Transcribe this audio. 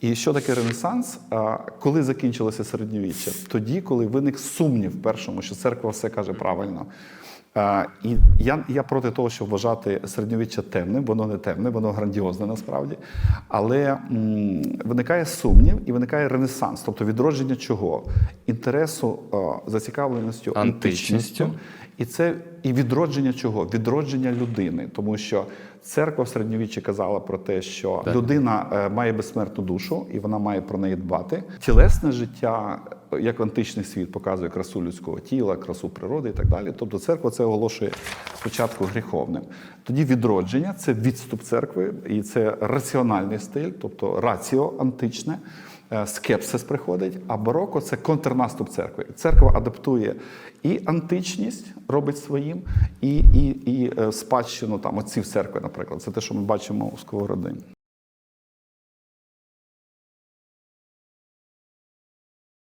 І що таке Ренесанс? Коли закінчилося середньовіччя? Тоді, коли виник сумнів в першому, що церква все каже правильно. І я, я проти того, щоб вважати середньовіччя темним, воно не темне, воно грандіозне насправді. Але м, виникає сумнів і виникає ренесанс, тобто відродження чого? Інтересу, зацікавленістю Античністю. античністю. І це і відродження чого? Відродження людини, тому що церква в середньовіччі казала про те, що людина е, має безсмертну душу, і вона має про неї дбати. Тілесне життя, е, як античний світ, показує красу людського тіла, красу природи і так далі. Тобто церква це оголошує спочатку гріховним. Тоді відродження це відступ церкви, і це раціональний стиль, тобто раціо античне. Е, Скепсис приходить, а бароко це контрнаступ церкви. Церква адаптує і античність робить своїм, і, і, і е, спадщину там отців церкви, наприклад. Це те, що ми бачимо у Сковороди.